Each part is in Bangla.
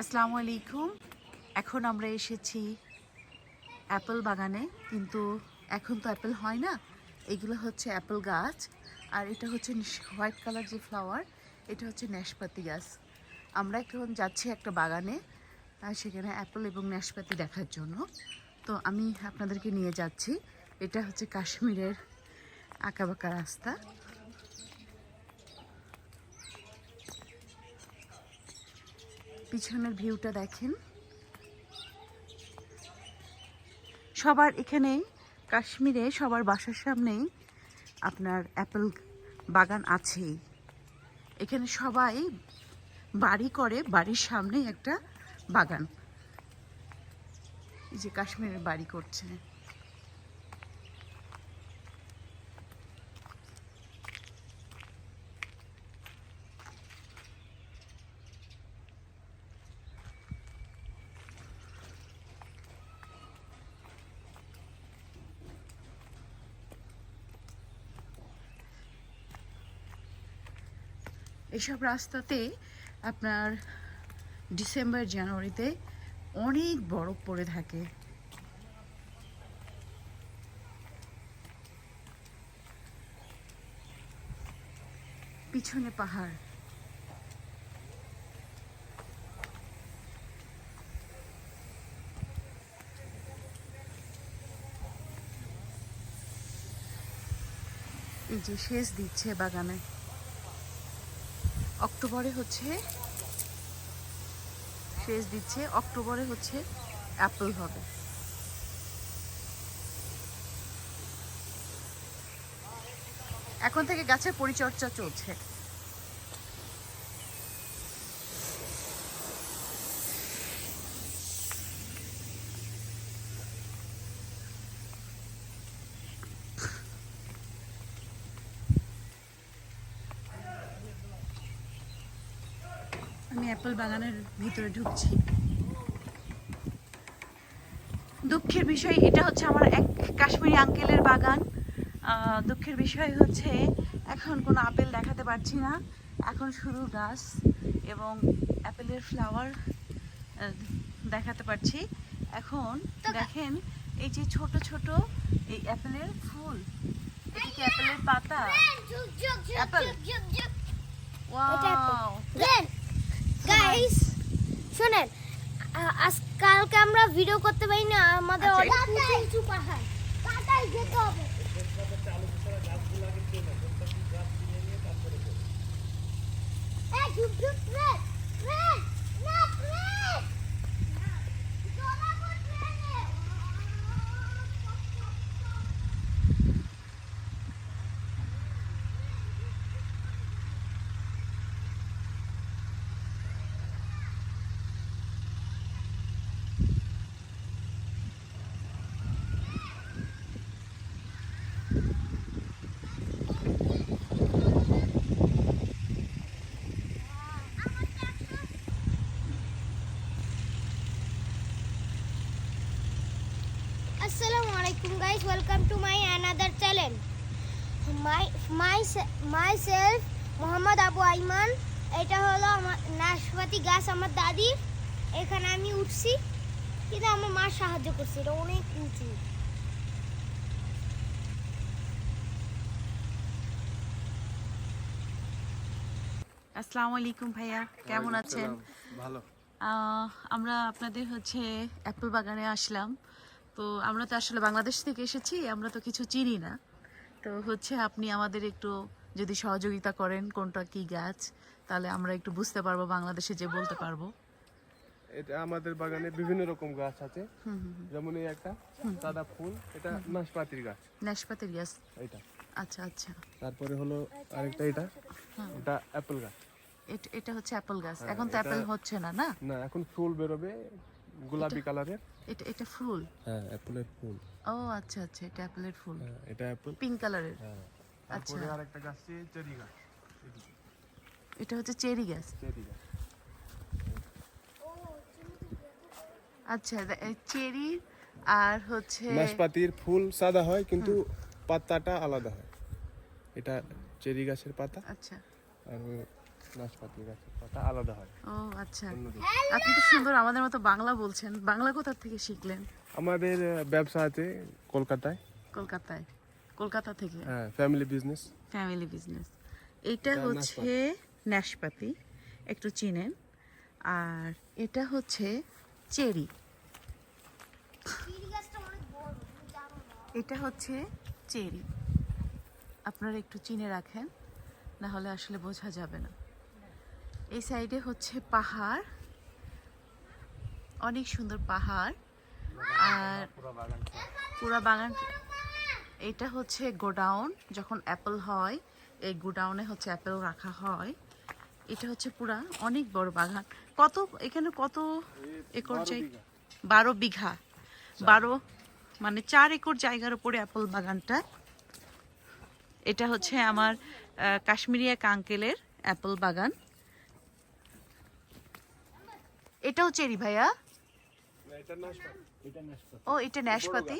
আসসালামু আলাইকুম। এখন আমরা এসেছি অ্যাপেল বাগানে, কিন্তু এখন তো অ্যাপেল হয় না। এগুলো হচ্ছে অ্যাপেল গাছ, আর এটা হচ্ছে হোয়াইট কালার যে ফ্লাওয়ার, এটা হচ্ছে নাশপাতি গাছ। আমরা এখন যাচ্ছি একটা বাগানে সেখানে অ্যাপেল এবং নাশপাতি দেখার জন্য। তো আমি আপনাদেরকে নিয়ে যাচ্ছি। এটা হচ্ছে কাশ্মীরের আঁকাবাঁকা রাস্তা। পিছনের ভিউটা দেখেন। সবার এখানে কাশ্মীরে সবার বাসার সামনেই আপনার অ্যাপেল বাগান আছেই। এখানে সবাই বাড়ি করে, বাড়ির সামনে একটা বাগান। এই যে কাশ্মীরের বাড়ি করছে। এসব রাস্তাতে আপনার ডিসেম্বর, জানুয়ারিতে অনেক বরফ পড়ে থাকে। পিছনে পাহাড়। এই যে সেচ দিচ্ছে বাগানে। অক্টোবরে হচ্ছে শেষ দিচ্ছে অক্টোবরে হচ্ছে অ্যাপল হবে। এখন থেকে গাছের পরিচর্যা চলছে। আমি অ্যাপেল বাগানের ভিতরে ঢুকছি। দুঃখের বিষয় এটা হচ্ছে আমার এক কাশ্মীরি আঙ্কেলের বাগান। দুঃখের বিষয় হচ্ছে এখন কোনো আপেল দেখাতে পারছি না। এখন শুধু গাছ এবং অ্যাপেলের ফ্লাওয়ার দেখাতে পারছি। এখন দেখেন এই যে ছোট ছোট এই অ্যাপেলের ফুল। অ্যাপেলের পাতা. ওয়াও। গাইস শুনেন আজকালকে আজ কালকে আমরা ভিডিও করতে পারি না আমাদের আচ্ছা। অনেক উঁচু পাহাড় কাটাই যেতে হবে Hey, you, ট্রেন না ট্রেন জলাবো ট্রেনে আসসালামু আলাইকুম guys welcome to my another channel my my myself Mohammad Abu Aiman এটা হলো আমার নাশপাতি গাছ আমার দাদির এখানে আমি উঠছি। কিন্তু আমার মা সাহায্য করছে। এটা অনেক উঁচু। আসসালামু আলাইকুম ভাইয়া। কেমন আছেন? ভালো। আহ, আমরা আপনাদের হচ্ছে অ্যাপেল বাগানে আসলাম। তো আমরা তো আসলে বাংলাদেশ থেকে এসেছি আমরা তো কিছু চিনি না। তো হচ্ছে আপনি আমাদের একটু যদি সহযোগিতা করেন কোনটা কি গাছ তাহলে আমরা একটু বুঝতে পারব বাংলাদেশে যে বলতে পারব। এটা আমাদের বাগানে বিভিন্ন রকম গাছ আছে। হুম হুম হুম। যেমন এই একটা সাদা ফুল এটা নাশপাতির গাছ। নাশপাতির গাছ। এটা আচ্ছা আচ্ছা। তারপরে হলো আরেকটা এটা। এটা অ্যাপেল গাছ। এটা- হচ্ছে অ্যাপেল গাছ। হ্যাঁ, এখন তো অ্যাপেল হচ্ছে না না? না এখন ফুল বেরোবে গোলাপি কালারের। এটা এটা ফুল? হ্যাঁ অ্যাপেলের ফুল। ও আচ্ছা আচ্ছা এটা অ্যাপেলের ফুল। হ্যাঁ এটা অ্যাপেল। পিঙ্ক কালারের। হ্যাঁ। আচ্ছা। তারপরে আরেকটা গাছ আছে চেরি গাছ। এটা হচ্ছে চেরি গাছ। চেরি গাছ। আচ্ছা চেরি আর হচ্ছে নাশপাতির ফুল সাদা হয় কিন্তু পাতাটা আলাদা হয়। এটা চেরি গাছের পাতা। আচ্ছা। আর নাশপাতি গাছের পাতা আলাদা হয়। ও আচ্ছা। আপনি তো সুন্দর আমাদের মতো বাংলা বলছেন। বাংলা কোথা থেকে শিখলেন? আমাদের ব্যবসা আছে কলকাতায়। কলকাতায়। কলকাতা থেকে? হ্যাঁ ফ্যামিলি বিজনেস ফ্যামিলি বিজনেস এটা হচ্ছে নাশপাতি একটু চিনেন। আর এটা হচ্ছে চেরি। এটা হচ্ছে চেরি। আপনারা একটু চিনে রাখেন না হলে আসলে বোঝা যাবে না। এই সাইডে হচ্ছে পাহাড়। অনেক সুন্দর পাহাড়। আর পুরা বাগান এটা হচ্ছে গোডাউন যখন অ্যাপেল হয় এই গোডাউনে হচ্ছে অ্যাপেল রাখা হয়। এটা হচ্ছে পুরা অনেক বড় বাগান। কত এখানে কত একর জায়গা? বারো বিঘা। বারো মানে চার একর জায়গার উপরে অ্যাপল বাগানটা। এটা হচ্ছে আমার আহ, কাশ্মীরি এক আঙ্কেলের অ্যাপল বাগান। এটাও চেরি ভাইয়া? ও এটা ন্যাশপাতি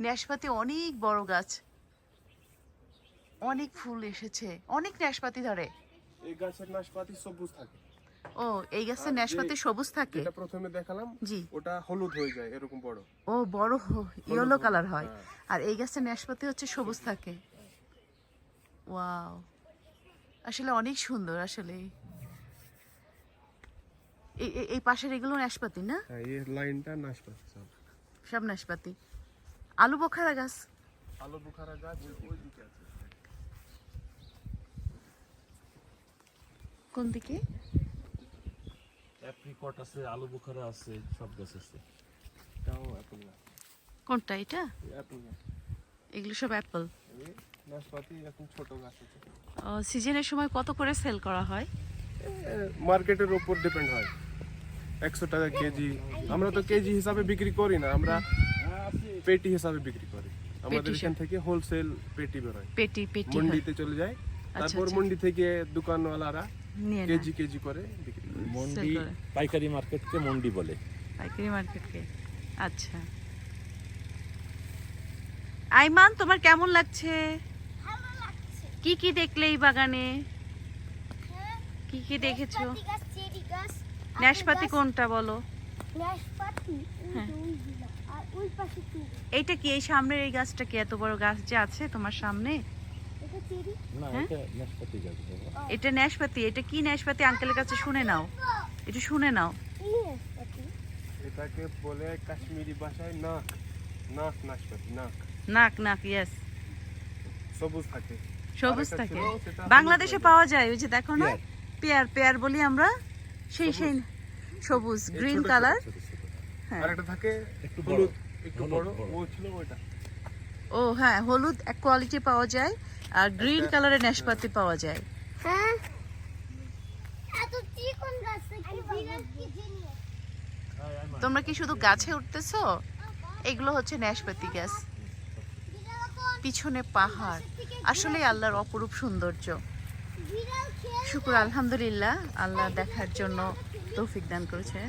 ন্যাশপাতি অনেক বড় গাছ। অনেক ফুল এসেছে। অনেক ন্যাশপাতি ধরে। এই গাছের নাশপাতি সবুজ থাকে। ও এই গাছের আর ন্যাশপাতি সবুজ থাকে? যেটা প্রথমে দেখালাম জি। ওটা হলুদ হয়ে যায় এরকম বড়। ও বড় ইয়েলো কালার হয়। হ্যাঁ। আর এই গাছের ন্যাশপাতি হচ্ছে সবুজ থাকে। ওয়াও। আসলে অনেক সুন্দর আসলে। এই এই- এই পাশের এগুলো নাশপাতি না? হ্যাঁ এই লাইনটা নাশপাতি সব। সব নাশপাতি। আলু বোখারা গাছ? আলু বুখারা গাছ ওই দিকে আছে। কোন দিকে? অ্যাপ্রিকট আছে আলু বুখারা আছে সব গাছ আছে। এটাও অ্যাপেল গাছ। কোনটা এটা? অ্যাপেল গাছ। এগুলো সব অ্যাপল নাশপাতি এরকম ছোট গাছ আছে। সিজনের সময় কত করে সেল করা হয়? মার্কেটের উপর ডিপেন্ড হয়। একশো টাকা কেজি। আমরা তো কেজি হিসাবে বিক্রি করি না আমরা পেটি হিসাবে বিক্রি করি। আমাদের এখান থেকে হোলসেল পেটি বেরোয়। পেটি পেটি মন্ডিতে চলে যায়। তারপর আচ্ছা। মন্ডি থেকে দোকানওয়ালারা কেজি কেজি করে বিক্রি করে। মন্ডি পাইকারি মার্কেটকে মন্ডি বলে। পাইকারি মার্কেটকে। আচ্ছা। আইমান তোমার কেমন লাগছে? ভালো লাগছে। কি কি দেখলে এই বাগানে? কি কি দেখেছ? নাশপাতি নাশপাতি কোনটা বলো? নাশপাতি হ্যাঁ। যে ওইগুলো, আর ওই পাশে কি এইটা কি এই সামনের এই গাছটা কি এত বড় গাছ যে আছে তোমার সামনে? এটা চেরি? না হ্যাঁ? এটা নাশপাতি এটা ন্যাশপাতি এটা কি ন্যাশপাতি আঙ্কেলের কাছে শুনে নাও। এটা শুনে নাও। এটাকে বলে কাশ্মীরি ভাষায় নাক। নাক নাশপাতি নাক। নাক নাক ইয়েস সবুজ থাকে। সবুজ থাকে। বাংলাদেশে পাওয়া যায় ওই যে দেখো না? পেয়ার। পেয়ার বলি আমরা সেই সেই সবুজ গ্রিন কালার। হ্যাঁ। আরেকটা থাকে একটু হলুদ একটু বড়। বড়। ও ছিল ওইটা। ও হ্যাঁ হলুদ এক কোয়ালিটি পাওয়া যায় আর গ্রিন কালারের নাশপাতি পাওয়া যায়। হ্যাঁ। তোমরা কি শুধু গাছে উঠতেছো? এগুলো হচ্ছে নাশপাতি গাছ। পিছনে পাহাড়। আসলে আল্লাহর অপরূপ সৌন্দর্য। শুক্র আলহামদুলিল্লাহ। আল্লাহ দেখার জন্য তৌফিক দান করেছে।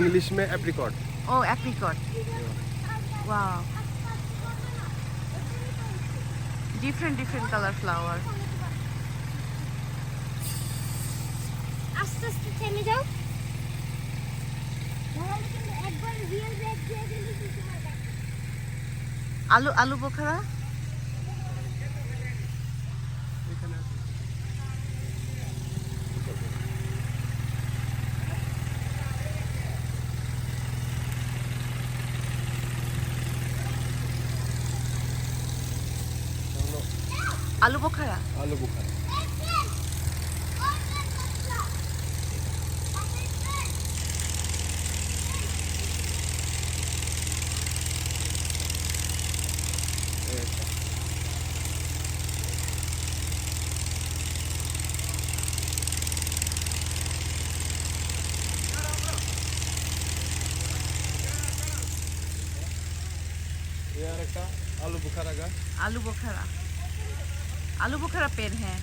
ইংলিশ মে অ্যাপ্রিকট ও অ্যাপ্রিকট ওয়া ডিফারেন্ট different color flower. আস্তে থেমে যাও। আলু আলু বোখারা? আলু বোখারা? আলু বোখারা। আর একটা আলু বোখারা গাছ। আলু বোখারা। आलू बुखारा पेड़ है।